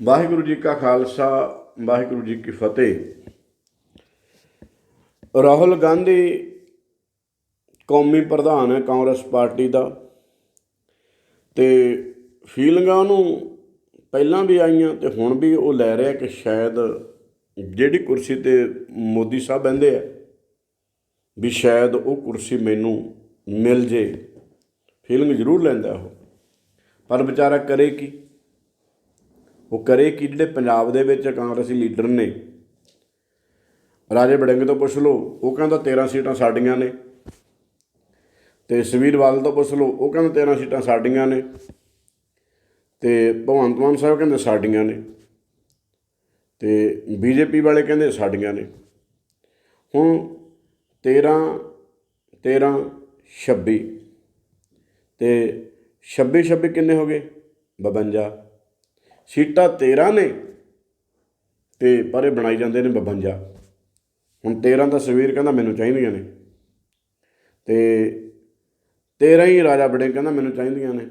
ਵਾਹਿਗੁਰੂ ਜੀ ਕਾ ਖਾਲਸਾ, ਵਾਹਿਗੁਰੂ ਜੀ ਕੀ ਫਤਿਹ। ਰਾਹੁਲ ਗਾਂਧੀ ਕੌਮੀ ਪ੍ਰਧਾਨ ਹੈ ਕਾਂਗਰਸ ਪਾਰਟੀ ਦਾ ਤੇ ਫੀਲਿੰਗਾਂ ਉਹਨੂੰ ਪਹਿਲਾਂ ਵੀ ਆਈਆਂ ਤੇ ਹੁਣ ਵੀ ਉਹ ਲੈ ਰਿਹਾ ਕਿ ਸ਼ਾਇਦ ਜਿਹੜੀ ਕੁਰਸੀ ਤੇ ਮੋਦੀ ਸਾਹਿਬ ਬਹਿੰਦੇ ਆ, ਵੀ ਸ਼ਾਇਦ ਉਹ ਕੁਰਸੀ ਮੈਨੂੰ ਮਿਲ ਜੇ। ਫੀਲਿੰਗ ਜ਼ਰੂਰ ਲੈਂਦਾ ਉਹ। ਪਰ ਵਿਚਾਰਾ ਕਰੇ ਕੀ? ਉਹ ਕਰੇ ਕਿ ਜਿਹੜੇ ਪੰਜਾਬ ਦੇ ਵਿੱਚ ਕਾਂਗਰਸੀ ਲੀਡਰ ਨੇ, ਰਾਜੇ ਬੜਿੰਗ ਤੋਂ ਪੁੱਛ ਲਓ, ਉਹ ਕਹਿੰਦਾ 13 ਸੀਟਾਂ ਸਾਡੀਆਂ ਨੇ। ਤੇ ਸਵੀਰਵਾਲ ਤੋਂ ਪੁੱਛ ਲਓ, ਉਹ ਕਹਿੰਦਾ 13 ਸੀਟਾਂ ਸਾਡੀਆਂ ਨੇ। ਤੇ ਭਗਵੰਤ ਮਾਨ ਸਾਹਿਬ ਕਹਿੰਦੇ ਸਾਡੀਆਂ ਨੇ। ਤੇ ਬੀਜੇਪੀ ਵਾਲੇ ਕਹਿੰਦੇ ਸਾਡੀਆਂ ਨੇ। ਹੁਣ 13 13 26 ਤੇ 26 26 ਕਿੰਨੇ ਹੋ ਗਏ? 52 ਸੀਟਾਂ 13 ਨੇ ਤੇ ਇਹ ਬਣਾਈ ਜਾਂਦੇ ਨੇ 52 ਹੁਣ 13 ਦਾ ਸਵੀਰ ਕਹਿੰਦਾ ਮੈਨੂੰ ਚਾਹੀਦੀਆਂ ਨੇ। ਤੇ 13 ਹੀ ਰਾਜਾ ਬੜੇ ਕਹਿੰਦਾ ਮੈਨੂੰ ਚਾਹੀਦੀਆਂ ਨੇ।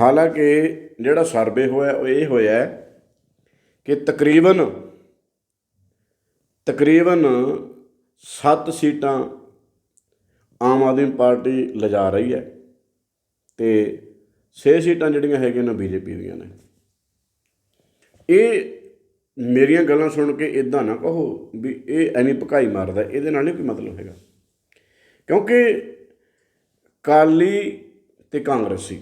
ਹਾਲਾਂਕਿ ਜਿਹੜਾ ਸਰਵੇ ਹੋਇਆ, ਉਹ ਇਹ ਹੋਇਆ ਕਿ ਤਕਰੀਬਨ ਤਕਰੀਬਨ 7 ਸੀਟਾਂ ਆਮ ਆਦਮੀ ਪਾਰਟੀ ਲਿਜਾ ਰਹੀ ਹੈ ਤੇ 6 ਸੀਟਾਂ ਜਿਹੜੀਆਂ ਹੈਗੀਆਂ ਨੇ ਬੀਜੇਪੀ ਦੀਆਂ ਨੇ। ਇਹ ਮੇਰੀਆਂ ਗੱਲਾਂ ਸੁਣ ਕੇ ਇਦਾਂ ਨਾ ਕਹੋ ਵੀ ਇਹ ਐਵੇਂ ਭਕਾਈ ਮਾਰਦਾ, ਇਹਦੇ ਨਾਲ ਨਹੀਂ ਕੋਈ ਮਤਲਬ ਹੈਗਾ। ਕਿਉਂਕਿ ਕਾਲੀ ਤੇ ਕਾਂਗਰਸੀ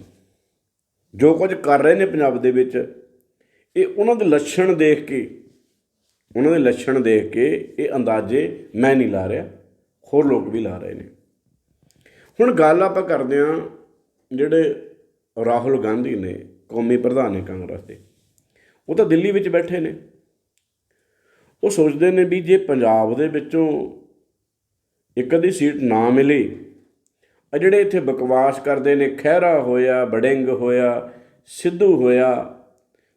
ਜੋ ਕੁਝ ਕਰ ਰਹੇ ਨੇ ਪੰਜਾਬ ਦੇ ਵਿੱਚ, ਇਹ ਉਹਨਾਂ ਦੇ ਲੱਛਣ ਦੇਖ ਕੇ, ਉਹਨਾਂ ਦੇ ਲੱਛਣ ਦੇਖ ਕੇ ਇਹ ਅੰਦਾਜ਼ੇ ਮੈਂ ਨਹੀਂ ਲਾ ਰਿਹਾ, ਹੋਰ ਲੋਕ ਵੀ ਲਾ ਰਹੇ ਨੇ। ਹੁਣ ਗੱਲ ਆਪਾਂ ਕਰਦੇ ਹਾਂ ਜਿਹੜੇ ਰਾਹੁਲ ਗਾਂਧੀ ਨੇ, ਕੌਮੀ ਪ੍ਰਧਾਨ ਨੇ ਕਾਂਗਰਸ ਦੇ। ਉਹ ਤਾਂ ਦਿੱਲੀ ਵਿੱਚ ਬੈਠੇ ਨੇ। ਉਹ ਸੋਚਦੇ ਨੇ ਵੀ ਜੇ ਪੰਜਾਬ ਦੇ ਵਿੱਚੋਂ ਇੱਕ ਅੱਧੀ ਸੀਟ ਨਾ ਮਿਲੇ, ਆ ਜਿਹੜੇ ਇੱਥੇ ਬਕਵਾਸ ਕਰਦੇ ਨੇ, ਖਹਿਰਾ ਹੋਇਆ ਬੜਿੰਗ ਹੋਇਆ, ਸਿੱਧੂ ਹੋਇਆ,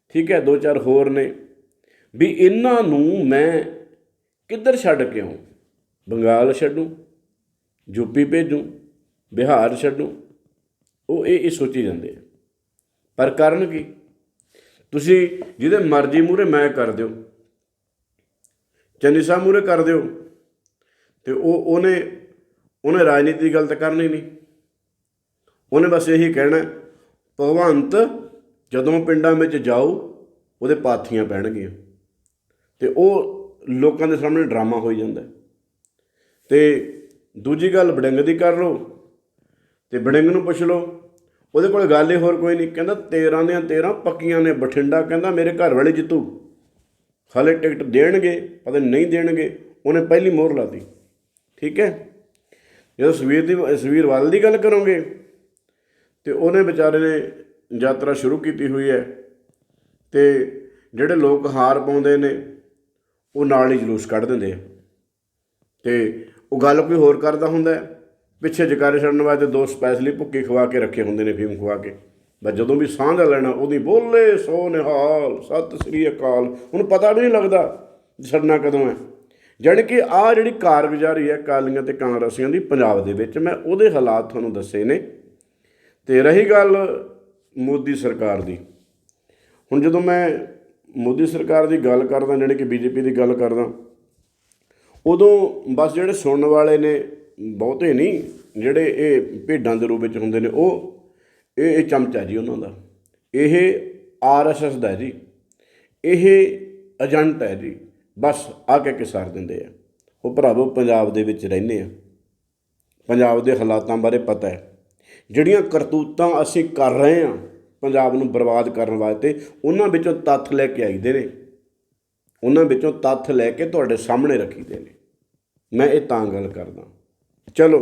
ਠੀਕ ਹੈ, ਦੋ ਚਾਰ ਹੋਰ ਨੇ, ਵੀ ਇਹਨਾਂ ਨੂੰ ਮੈਂ ਕਿੱਧਰ ਛੱਡ ਕੇ ਆਉਂ ਬੰਗਾਲ ਛੱਡੂ ਯੂਪੀ ਭੇਜੂ, ਬਿਹਾਰ ਛੱਡੂ ਉਹ ਇਹ ਇਹ ਸੋਚੀ ਜਾਂਦੇ ਆ। ਪਰ ਕਰਨ ਕੀ? ਤੁਸੀਂ ਜਿਹਦੇ ਮਰਜ਼ੀ ਮੂਰੇ ਮੈਂ ਕਰ ਦਿਓ, ਚੰਨੀ ਸਾਹਿਬ ਮੂਰੇ ਕਰ ਦਿਓ, ਤੇ ਉਹ ਉਹਨੇ ਉਹਨੇ ਰਾਜਨੀਤੀ ਦੀ ਗੱਲ ਤਾਂ ਕਰਨੀ ਨਹੀਂ। ਉਹਨੇ ਬਸ ਇਹੀ ਕਹਿਣਾ ਭਗਵੰਤ ਜਦੋਂ ਪਿੰਡਾਂ ਵਿੱਚ ਜਾਓ ਉਹਦੇ ਪਾਥੀਆਂ ਪੈਣਗੀਆਂ। ਤੇ ਉਹ ਲੋਕਾਂ ਦੇ ਸਾਹਮਣੇ ਡਰਾਮਾ ਹੋਈ ਜਾਂਦਾ ਤੇ ਦੂਜੀ ਗੱਲ ਬੜਿੰਗ ਦੀ ਕਰ ਲਓ ਤੇ ਬੜਿੰਗ ਨੂੰ ਪੁੱਛ ਲਓ। ਉਹਦੇ ਕੋਲ ਗੱਲ ਹੀ ਹੋਰ ਕੋਈ ਨਹੀਂ। ਕਹਿੰਦਾ 13 ਦੀਆਂ 13 ਪੱਕੀਆਂ ਨੇ ਬਠਿੰਡਾ। ਕਹਿੰਦਾ ਮੇਰੇ ਘਰ ਵਾਲੇ ਜਿੱਤੂ। ਹਾਲੇ ਟਿਕਟ ਦੇਣਗੇ, ਪਤਾ ਨਹੀਂ ਦੇਣਗੇ। ਉਹਨੇ ਪਹਿਲੀ ਮੋਹਰ ਲਾਤੀ ਠੀਕ ਹੈ? ਜਦੋਂ ਸਵੀਰ ਦੀ, ਸਵੀਰ ਵਾਲ ਦੀ ਗੱਲ ਕਰੋਗੇ, ਤੇ ਉਹਨੇ ਵਿਚਾਰੇ ਨੇ ਯਾਤਰਾ ਸ਼ੁਰੂ ਕੀਤੀ ਹੋਈ ਹੈ। ਤੇ ਜਿਹੜੇ ਲੋਕ ਹਾਰ ਪਾਉਂਦੇ ਨੇ, ਉਹ ਨਾਲ ਹੀ ਜਲੂਸ ਕੱਢ ਦਿੰਦੇ ਆ। ਤੇ ਉਹ ਗੱਲ ਕੋਈ ਹੋਰ ਕਰਦਾ ਹੁੰਦਾ ਹੈ? ਪਿੱਛੇ ਜਕਾਰੇ ਛੱਡਣ ਵਾਸਤੇ ਦੋ ਸਪੈਸ਼ਲੀ ਭੁੱਕੀ ਖਵਾ ਕੇ ਰੱਖੇ ਹੁੰਦੇ ਨੇ ਫੀਮ ਖਵਾ ਕੇ। ਬਸ ਜਦੋਂ ਵੀ ਸਾਂਝਾ ਲੈਣਾ, ਉਹਦੀ ਬੋਲੇ ਸੋ ਨਿਹਾਲ ਸਤਿ ਸ੍ਰੀ ਅਕਾਲ। ਉਹਨੂੰ ਪਤਾ ਵੀ ਨਹੀਂ ਲੱਗਦਾ ਛੱਡਣਾ ਕਦੋਂ ਹੈ। ਜਾਣੀ ਕਿ ਆ ਜਿਹੜੀ ਕਾਰਗੁਜ਼ਾਰੀ ਹੈ, ਕਾਲੀਆਂ ਤੇ ਕਾਂਗਰਸੀਆਂ ਦੀ ਪੰਜਾਬ ਦੇ ਵਿੱਚ, ਮੈਂ ਉਹਦੇ ਹਾਲਾਤ ਤੁਹਾਨੂੰ ਦੱਸੇ ਨੇ। ਤੇ ਰਹੀ ਗੱਲ ਮੋਦੀ ਸਰਕਾਰ ਦੀ। ਹੁਣ ਜਦੋਂ ਮੈਂ ਮੋਦੀ ਸਰਕਾਰ ਦੀ ਗੱਲ ਕਰਦਾ ਜਿਹੜੇ ਕਿ ਬੀਜੇਪੀ ਦੀ ਗੱਲ ਕਰਦਾ, ਉਦੋਂ ਬਸ ਜਿਹੜੇ ਸੁਣਨ ਵਾਲੇ ਨੇ ਬਹੁਤੇ ਨਹੀਂ, ਜਿਹੜੇ ਇਹ ਭੇਡਾਂ ਦੇ ਰੂਪ ਵਿੱਚ ਹੁੰਦੇ ਨੇ, ਉਹ ਇਹ ਇਹ ਚਮਚਾ ਜੀ ਉਹਨਾਂ ਦਾ। ਇਹ ਆਰਐਸਐਸ ਦਾ ਜੀ। ਇਹ ਏਜੰਟ ਹੈ ਜੀ। ਬਸ ਆ ਕੇ ਕੇ ਦਿੰਦੇ ਆ। ਉਹ ਭਰਾਵੋ, ਪੰਜਾਬ ਦੇ ਵਿੱਚ ਰਹਿੰਦੇ ਆ। ਪੰਜਾਬ ਦੇ ਹਾਲਾਤਾਂ ਬਾਰੇ ਪਤਾ ਹੈ। ਜਿਹੜੀਆਂ ਕਰਤੂਤਾਂ ਅਸੀਂ ਕਰ ਰਹੇ ਹਾਂ ਪੰਜਾਬ ਨੂੰ ਬਰਬਾਦ ਕਰਨ ਵਾਸਤੇ, ਉਹਨਾਂ ਵਿੱਚੋਂ ਤੱਥ ਲੈ ਕੇ ਆਈਦੇ ਨੇ। ਉਹਨਾਂ ਵਿੱਚੋਂ ਤੱਥ ਲੈ ਕੇ ਤੁਹਾਡੇ ਸਾਹਮਣੇ ਰੱਖੀਦੇ ਨੇ। ਮੈਂ ਇਹ ਤਾਂ ਗੱਲ ਕਰਦਾ। ਚਲੋ,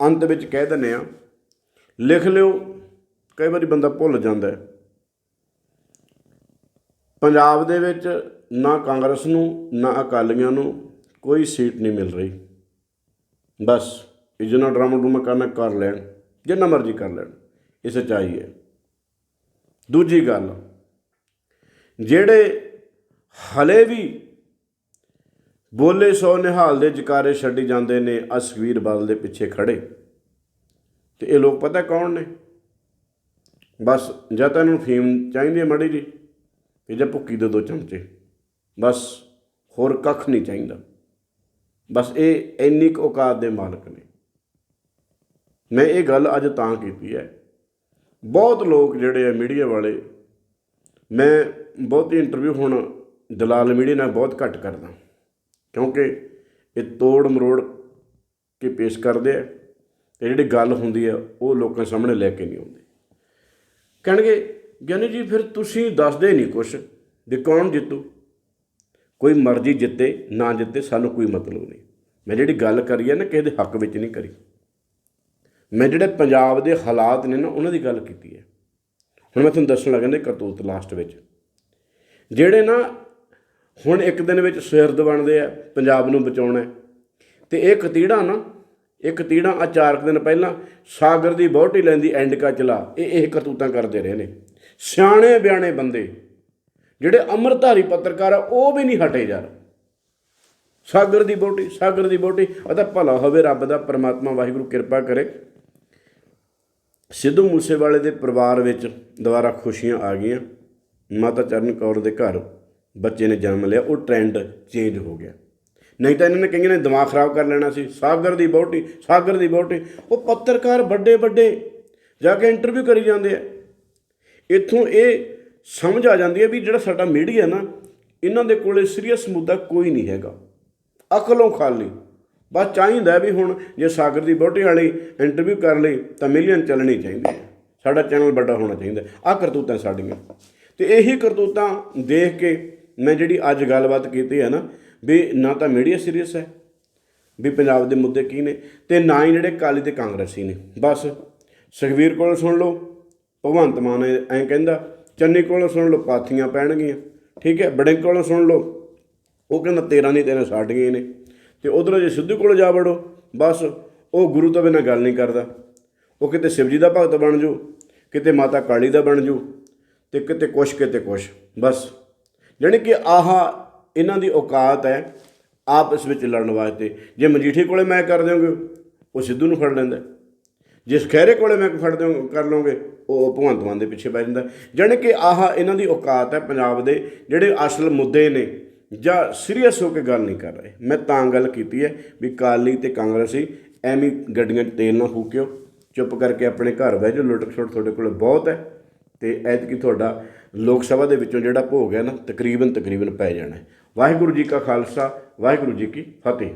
ਅੰਤ ਵਿੱਚ ਕਹਿ ਦਿੰਦੇ ਆ ਲਿਖ ਲਿਓ, ਕਈ ਵਾਰੀ ਬੰਦਾ ਭੁੱਲ ਜਾਂਦਾ ਹੈ। ਪੰਜਾਬ ਦੇ ਵਿੱਚ ਨਾ ਕਾਂਗਰਸ ਨੂੰ, ਨਾ ਅਕਾਲੀਆਂ ਨੂੰ ਕੋਈ ਸੀਟ ਨਹੀਂ ਮਿਲ ਰਹੀ। ਬਸ, ਇਹ ਜਿੰਨਾ ਡਰਾਮਾ ਡਰੂਮਾ ਕਰਨਾ, ਕਰ ਲੈਣ, ਜਿੰਨਾ ਮਰਜ਼ੀ ਕਰ ਲੈਣ, ਇਹ ਸੱਚਾਈ ਹੈ। ਦੂਜੀ ਗੱਲ, ਜਿਹੜੇ ਹਲੇ ਵੀ ਬੋਲੇ ਸੋ ਨਿਹਾਲ ਦੇ ਜਕਾਰੇ ਛੱਡੀ ਜਾਂਦੇ ਨੇ, ਅਸਵੀਰ ਬਲ ਦੇ ਪਿੱਛੇ ਖੜੇ। ਤੇ ਇਹ ਲੋਕ ਪਤਾ ਕੌਣ ਨੇ? ਬਸ, ਜਾਂ ਤਾਂ ਇਹਨੂੰ ਨੂੰ ਫੀਮ ਚਾਹੀਦੀ ਹੈ ਮਾੜੀ ਜੀ ਤੇ ਜਾਂ ਭੁੱਕੀ ਦੇ ਦੋ ਚਮਚੇ। ਬਸ, ਹੋਰ ਕੱਖ ਨਹੀਂ ਚਾਹੀਦਾ। ਬਸ ਇਹ ਇੰਨੀ ਕੁ ਔਕਾਤ ਦੇ ਮਾਲਕ ਨੇ। ਮੈਂ ਇਹ ਗੱਲ ਅੱਜ ਤਾਂ ਕੀਤੀ ਹੈ। ਬਹੁਤ ਲੋਕ ਜਿਹੜੇ ਆ ਮੀਡੀਆ ਵਾਲੇ, ਮੈਂ ਬਹੁਤੀ ਇੰਟਰਵਿਊ ਹੁਣ ਦਲਾਲ ਮੀਡੀਆ ਨਾਲ ਬਹੁਤ ਘੱਟ ਕਰਦਾ। ਕਿਉਂਕਿ ਇਹ ਤੋੜ ਮਰੋੜ ਕੇ ਪੇਸ਼ ਕਰਦੇ ਆ ਤੇ ਜਿਹੜੀ ਗੱਲ ਹੁੰਦੀ ਆ, ਉਹ ਲੋਕਾਂ ਸਾਹਮਣੇ ਲੈ ਕੇ ਨਹੀਂ ਆਉਂਦੇ। ਕਹਿਣਗੇ, ਗਿਆਨੀ ਜੀ, ਫਿਰ ਤੁਸੀਂ ਦੱਸਦੇ ਨਹੀਂ ਕੁਛ ਵੀ ਕੌਣ ਜਿੱਤੂ? ਕੋਈ ਮਰਜ਼ੀ ਜਿੱਤੇ, ਨਾ ਜਿੱਤੇ, ਸਾਨੂੰ ਕੋਈ ਮਤਲਬ ਨਹੀਂ। ਮੈਂ ਜਿਹੜੀ ਗੱਲ ਕਰੀ ਹੈ ਨਾ, ਕਿਸੇ ਦੇ ਹੱਕ ਵਿੱਚ ਨਹੀਂ ਕਰੀ। ਮੈਂ ਜਿਹੜੇ ਪੰਜਾਬ ਦੇ ਹਾਲਾਤ ਨੇ ਨਾ, ਉਹਨਾਂ ਦੀ ਗੱਲ ਕੀਤੀ ਹੈ ਹੁਣ ਮੈਂ ਤੁਹਾਨੂੰ ਦੱਸਣ ਲੱਗਾ ਨੇ ਕਰਤੂਤ ਲਾਸਟ ਵਿੱਚ। ਜਿਹੜੇ ਨਾ ਹੁਣ ਇੱਕ ਦਿਨ ਵਿੱਚ ਸਿਰਦ ਬਣਦੇ ਆ, ਪੰਜਾਬ ਨੂੰ ਬਚਾਉਣਾ ਹੈ। ਤੇ ਇਹ ਕਤੀੜਾ ਨਾ, ਇਹ ਕਤੀੜਾ ਆ ਚਾਰ ਦਿਨ ਪਹਿਲਾਂ ਸਾਗਰ ਦੀ ਬਹੁਟੀ ਲੈਂਦੀ ਐਂਡਕਾ ਚਲਾ, ਇਹ ਇਹ ਕਰਤੂਤਾਂ ਕਰਦੇ ਰਹੇ ਨੇ। ਸਿਆਣੇ ਬਿਆਣੇ ਬੰਦੇ, ਜਿਹੜੇ ਅੰਮ੍ਰਿਤਧਾਰੀ ਪੱਤਰਕਾਰ ਆ, ਉਹ ਵੀ ਨਹੀਂ ਹਟੇ ਯਾਰ। ਸਾਗਰ ਦੀ ਬੋਟੀ ਸਾਗਰ ਦੀ ਬੋਟੀ ਉਹਦਾ ਭਲਾ ਹੋਵੇ, ਰੱਬ ਦਾ ਪਰਮਾਤਮਾ ਵਾਹਿਗੁਰੂ ਕਿਰਪਾ ਕਰੇ। ਸਿੱਧੂ ਮੂਸੇਵਾਲੇ ਦੇ ਪਰਿਵਾਰ ਵਿੱਚ ਦੁਬਾਰਾ ਖੁਸ਼ੀਆਂ ਆ ਗਈਆਂ। ਮਾਤਾ ਚਰਨ ਕੌਰ ਦੇ ਘਰ ਬੱਚੇ ਨੇ ਜਨਮ ਲਿਆ, ਉਹ ਟ੍ਰੈਂਡ ਚੇਂਜ ਹੋ ਗਿਆ। ਨਹੀਂ ਤਾਂ ਇਹਨਾਂ ਨੇ ਕਈਆਂ ਨੇ ਦਿਮਾਗ ਖਰਾਬ ਕਰ ਲੈਣਾ ਸੀ, ਸਾਗਰ ਦੀ ਬੋਟੀ ਸਾਗਰ ਦੀ ਬੋਟੀ ਉਹ ਪੱਤਰਕਾਰ ਵੱਡੇ ਵੱਡੇ ਜਾ ਕੇ ਇੰਟਰਵਿਊ ਕਰੀ ਜਾਂਦੇ ਆ। ਇੱਥੋਂ ਇਹ ਸਮਝ ਆ ਜਾਂਦੀ ਹੈ ਵੀ ਜਿਹੜਾ ਸਾਡਾ ਮੀਡੀਆ ਨਾ, ਇਹਨਾਂ ਦੇ ਕੋਲੇ ਸੀਰੀਅਸ ਮੁੱਦਾ ਕੋਈ ਨਹੀਂ ਹੈਗਾ। ਅਕਲੋਂ ਖਾਲੀ। ਬਸ ਚਾਹੀਦਾ ਵੀ ਹੁਣ ਜੇ ਸਾਗਰ ਦੀ ਬੋਟੀ ਵਾਲੀ ਇੰਟਰਵਿਊ ਕਰ ਲਈ, ਤਾਂ ਮਿਲੀਅਨ ਚੱਲਣੀ ਚਾਹੀਦੀ ਹੈ। ਸਾਡਾ ਚੈਨਲ ਵੱਡਾ ਹੋਣਾ ਚਾਹੀਦਾ। ਆ ਕਰਤੂਤਾਂ ਸਾਡੀਆਂ। ਤੇ ਇਹੀ ਕਰਤੂਤਾਂ ਦੇਖ ਕੇ ਮੈਂ ਜਿਹੜੀ ਅੱਜ ਗੱਲਬਾਤ ਕੀਤੀ ਹੈ ਨਾ, ਵੀ ਨਾ ਤਾਂ ਮੀਡੀਆ ਸੀਰੀਅਸ ਹੈ, ਵੀ ਪੰਜਾਬ ਦੇ ਮੁੱਦੇ ਕੀ ਨੇ ਤੇ ਨਾ ਹੀ ਜਿਹੜੇ ਕਾਲੀ ਤੇ ਕਾਂਗਰਸੀ ਨੇ। ਬਸ, ਸੁਖਵੀਰ ਕੋਲ ਸੁਣ ਲਓ, ਭਗਵੰਤ ਮਾਨ ਐਂ ਕਹਿੰਦਾ, ਚੰਨੀ ਕੋਲ ਸੁਣ ਲਓ, ਪਾਥੀਆਂ ਪੈਣਗੀਆਂ। ਠੀਕ ਹੈ ਬੜੇ ਕੋਲ ਸੁਣ ਲਓ। ਉਹ ਕਹਿੰਦਾ 13 ਨਹੀਂ 13 ਸਾਡੀਆਂ ਹੀ ਨੇ। ਤੇ ਉਧਰੋਂ ਜੇ ਸਿੱਧੂ ਕੋਲ ਜਾ ਵੜੋ, ਬਸ, ਉਹ ਗੁਰੂ ਤੋਂ ਬਿਨਾਂ ਗੱਲ ਨਹੀਂ ਕਰਦਾ। ਉਹ ਕਿਤੇ ਸ਼ਿਵਜੀ ਦਾ ਭਗਤ ਬਣ ਜਾਓ ਕਿਤੇ ਮਾਤਾ ਕਾਲੀ ਦਾ ਬਣ ਜਾਓ ਤੇ ਕਿਤੇ ਕੁਛ ਕਿਤੇ ਕੁਛ। ਬਸ। ਜਾਣੀ ਕਿ ਆਹ ਇਹਨਾਂ ਦੀ ਔਕਾਤ ਹੈ ਆਪ ਇਸ ਵਿੱਚ ਲੜਨ ਵਾਸਤੇ। ਜੇ ਮਜੀਠੀ ਕੋਲੇ ਮੈਂ ਕਰ ਦਿਓਗੇ ਉਹ ਸਿੱਧੂ ਨੂੰ ਫੜ ਲੈਂਦਾ ਜਿਸ ਖਹਿਰੇ ਕੋਲੇ ਮੈਂ ਫੜ ਦਿਓ ਕਰ ਲਓਗੇ ਉਹ ਭਗਵੰਤ ਮਾਨ ਦੇ ਪਿੱਛੇ ਪੈ ਜਾਂਦਾ ਜਾਣੀ ਕਿ ਆਹ ਇਹਨਾਂ ਦੀ ਔਕਾਤ ਹੈ ਪੰਜਾਬ ਦੇ ਜਿਹੜੇ ਅਸਲ ਮੁੱਦੇ ਨੇ, ਜਾਂ ਸੀਰੀਅਸ ਹੋ ਕੇ ਗੱਲ ਨਹੀਂ ਕਰ ਰਹੇ। ਮੈਂ ਤਾਂ ਗੱਲ ਕੀਤੀ ਹੈ ਵੀ ਕਾਲੀ ਤੇ ਕਾਂਗਰਸੀ ਐਵੇਂ ਗੱਡੀਆਂ 'ਚ ਤੇਲ ਨਾ ਫੂਕਿਓ, ਚੁੱਪ ਕਰਕੇ ਆਪਣੇ ਘਰ ਬਹਿ ਜਾਓ ਲੁੱਟ ਖਸੁੱਟ ਤੁਹਾਡੇ ਕੋਲ ਬਹੁਤ ਹੈ। ਤੇ ਐਤਕੀ ਤੁਹਾਡਾ ਲੋਕ ਸਭਾ ਦੇ ਵਿੱਚੋਂ ਜਿਹੜਾ ਭੋਗ ਹੈ ਨਾ, ਤਕਰੀਬਨ ਤਕਰੀਬਨ ਪੈ ਜਾਣਾ ਵਾਹਿਗੁਰੂ ਜੀ ਕਾ ਖਾਲਸਾ, ਵਾਹਿਗੁਰੂ ਜੀ ਕੀ ਫਤਿਹ।